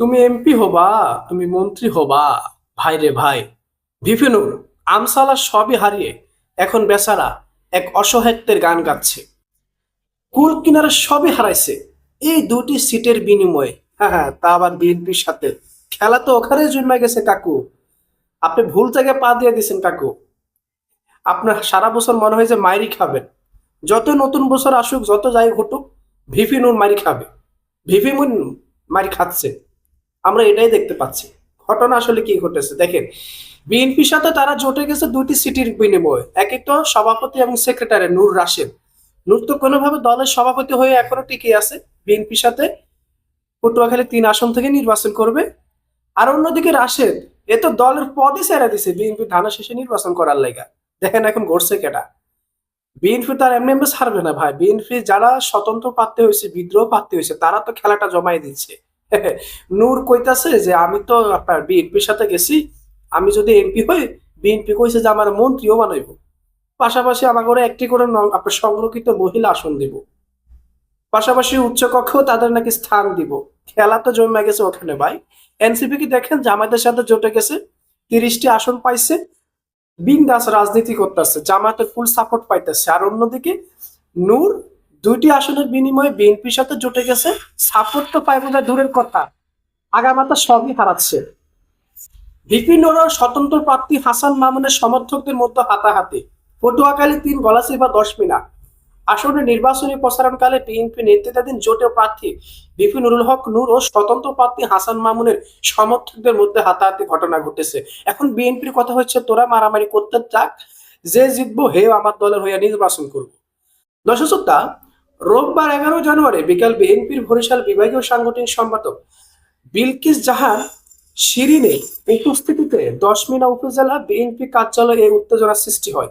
তুমি এমপি হবা, তুমি মন্ত্রী হবা। ভাই রে ভাই ভিপিনুর আমসালা সবই হারিয়ে এখন বেচারা এক অসহায়ত্বের গান গাচ্ছে। কুল কিনারা সবই হারাইছে, এই দুটি সিটের বিনিময়ে। হ্যাঁ হ্যাঁ তা আবার বিএনপির সাথে। খেলা তো ওখানে জন্মে গেছে, কাকু। আপনি ভুল জায়গায় পা দিয়ে দিয়েছেন, কাকু। আপনার সারা বছর মনে হয় যে মাইরি খাবেন। যত নতুন বছর আসুক, যত যাই ঘটুক, ভিফিনুর মারি খাবে। ভিপি মুন মারি খাচ্ছে। আমরা এটাই দেখতে পাচ্ছি। ঘটনা আসলে কি ঘটেছে? দেখেন, বিএনপির সাথে তারা জোটে গেছে দুটি সিটির বিনিময়ে। এক তো সভাপতি এবং সেক্রেটারি নূর রাশেদ। নূর তো কোনোভাবে দলের সভাপতি হয়ে এখনও টিকে আছে। বিএনপির সাথে পটুয়াখালী তিন আসন থেকে নির্বাচন করবে। আর অন্যদিকে রাশেদ, এ তো দলের পদই ছেড়ে দিছে বিএনপি ধানা শেষে নির্বাচন করার লেগা। দেখেন এখন ঘটছে কেটা। বিএনপি তার এমনি এমনি ছাড়বে না ভাই। বিএনপি যারা স্বতন্ত্র প্রার্থী হয়েছে, বিদ্রোহ প্রার্থী হয়েছে, তারা তো খেলাটা জমাই দিচ্ছে নূর কইতাছে যে, আমি তো আপনার বিএনপির সাথে গেছি, আমি যদি এমপি হই, বিএনপি কইছে যে আমার মন্ত্রীও বানাইব পাশাপাশি আমার করে একটি করে আপনার সংরক্ষিত মহিলা আসন দিব। পাশাপাশি উচ্চ কক্ষেও তাদের নাকি স্থান দিব। খেলা তো জমে গেছে ওখানে ভাই। এনসিপি কি দেখেন, জামায়াতের সাথে জোটে গেছে, তিরিশটি আসন পাইছে, বিন্দাস রাজনীতি করতেছে, জামায়াতের ফুল সাপোর্ট পাইতেছে। আর অন্যদিকে নূর দুইটি আসনের বিনিময়ে বিএনপির সাথে জুটে গেছে সাপোর্ট তো পাইব না, দূরের কথা। আগামাতা সবই হারাচ্ছে। ভিপি নোরার স্বতন্ত্র প্রার্থী হাসান মামুনের সমর্থকদের মধ্যে হাতাহাতি। পটুয়াখালী তিন গলাসি বা দশ মিনা। আসলে নির্বাচনী প্রচারণকালে বিএনপি নেতৃত্বাধীন জোটের প্রার্থী বিপি নুরুল হক নূর ও স্বতন্ত্র প্রার্থী হাসান মামুনের সমর্থকদের মধ্যে হাতাহাতি ঘটনা ঘটেছে। এখন বিএনপির কথা হচ্ছে, তোরা মারামারি করতে চাক যে জিতবো হে আমার দলের হইয়া নির্বাচন করব। দর্শকতা রোববার এগারো জানুয়ারি বিকাল বিএনপির বরিশাল বিভাগীয় সাংগঠনিক সম্পাদক বিলকিস জাহান শিরিনের উপস্থিতিতে দশমিনা উপজেলা বিএনপি কার্যালয়ে এই উত্তেজনার সৃষ্টি হয়।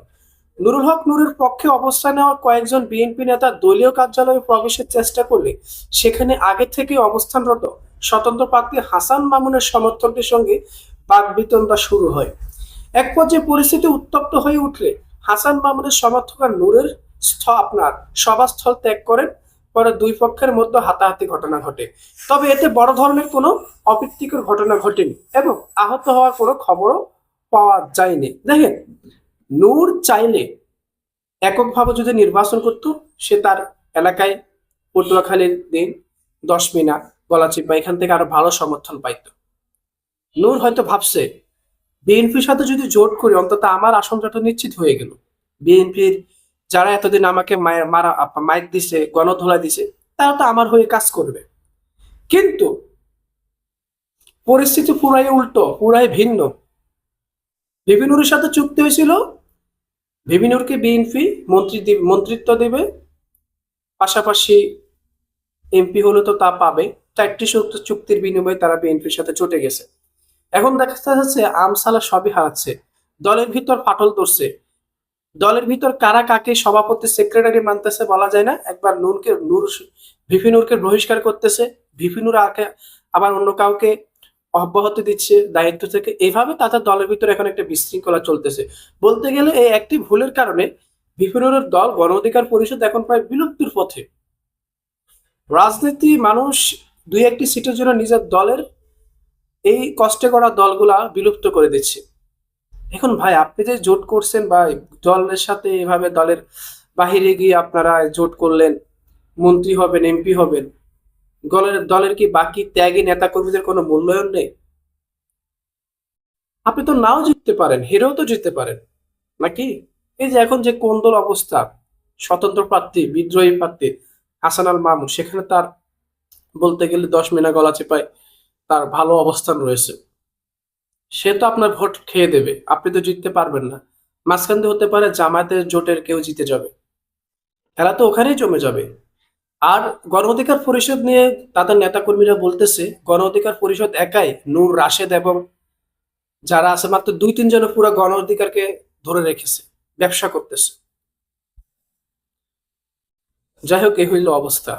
নুরুল হক নুরের পক্ষে অবস্থান নেওয়া কয়েকজন বিএনপি নেতা দলীয় কার্যালয়ে প্রবেশের চেষ্টা করলে সেখানে আগে থেকে অবস্থানরত স্বতন্ত্র প্রার্থী হাসান মামুনের সমর্থকদের সঙ্গে বাকবিতণ্ডা শুরু হয়। এক পর্যায়ে পরিস্থিতি উত্তপ্ত হয়ে উঠলে হাসান মামুনের সমর্থকরা নূরের আপনার। সভাস্থল ত্যাগ করেন, পরে দুই পক্ষের মধ্যে হাতাহাতি ঘটনা ঘটে। তবে এতে বড় ধরনের কোনো অপ্রীতিকর ঘটনা ঘটেনি এবং আহত হওয়ার কোনো খবরও পাওয়া যায়নি। দেখেন, নূর চাইলে এককভাবে যদি নির্বাচন করত, সে তার এলাকায় পটুয়াখালীর দিন দশ মিনা গলাচিপা এখান থেকে আরও ভালো সমর্থন পাইত। নূর হয়তো ভাবছে, বিএনপির সাথে যদি জোট করি, অন্তত আমার আসনটা তো নিশ্চিত হয়ে গেল। বিএনপির যারা এতদিন আমাকে মায়ের মারা মাইক দিছে গণধোলা দিছে, তারা তো আমার হয়ে কাজ করবে। কিন্তু পরিস্থিতি পুরাই উল্টো, পুরাই ভিন্ন। বিভিনুরের সাথে চুক্তি হয়েছিল বিভিনুরকে বিএনপি মন্ত্রী মন্ত্রিত্ব দেবে। পাশাপাশি এমপি হলে তো তা পাবে। চারটি চুক্তি- চুক্তির বিনিময়ে তারা বিএনপির সাথে চটে গেছে। এখন দেখা যাচ্ছে আমসালা সবই হারাচ্ছে। দলের ভিতর ফাটল ধরছে। দলের ভিতর কারা কাকে সভাপতি সেক্রেটারি মানতেছে বলা যায় না। একবার নুরকে, নূর ভিপি নূরকে বহিষ্কার করতেছে। বিপিনূর আকে আবার অন্য কাউকে অব্যাহতি দিচ্ছে দায়িত্ব থেকে। এভাবে তাদের দলের ভিতরে এখন একটা বিশৃঙ্খলা চলতেছে। বলতে গেলে এই একটি ভুলের কারণে ভিপি দল গণ অধিকার পরিষদ এখন প্রায় বিলুপ্তির পথে। রাজনীতি মানুষ দুই একটি সিটের জন্য নিজের দলের এই কষ্টে করা দলগুলা বিলুপ্ত করে দিচ্ছে। এখন ভাই, আপনি যে জোট করছেন বা দলের সাথে এভাবে দলের বাহিরে গিয়ে আপনারা জোট করলেন, মন্ত্রী হবেন, এমপি হবেন, দলের দলের কি বাকি ত্যাগী নেতা কর্মীদের কোনো মূল্যায়ন নেই? আপনি তো নাও জিততে পারেন, হেরেও তো জিততে পারেন, নাকি? এই যে এখন যে কোন্দল অবস্থা, স্বতন্ত্র প্রার্থী, বিদ্রোহী প্রার্থী হাসান আল মামুন, সেখানে তার বলতে গেলে দশ মিনা গলা চেপায় তার ভালো অবস্থান রয়েছে। সে তো আপনার ভোট খেয়ে দেবে। আপনি তো জিততে পারবেন না। মাঝখান দিয়ে হতে পারে জামায়াতের জোটের কেউ জিতে যাবে। খেলা তো ওখানেই জমে যাবে। আর গণ অধিকার পরিষদ নিয়ে তাদের নেতাকর্মীরা বলতেছে, গণ অধিকার পরিষদ একাই নূর, রাশেদ এবং যারা আছে, মাত্র দুই তিনজন পুরো গণ অধিকারকে ধরে রেখেছে, ব্যবসা করতেছে। যাই হোক, এই হইল অবস্থা।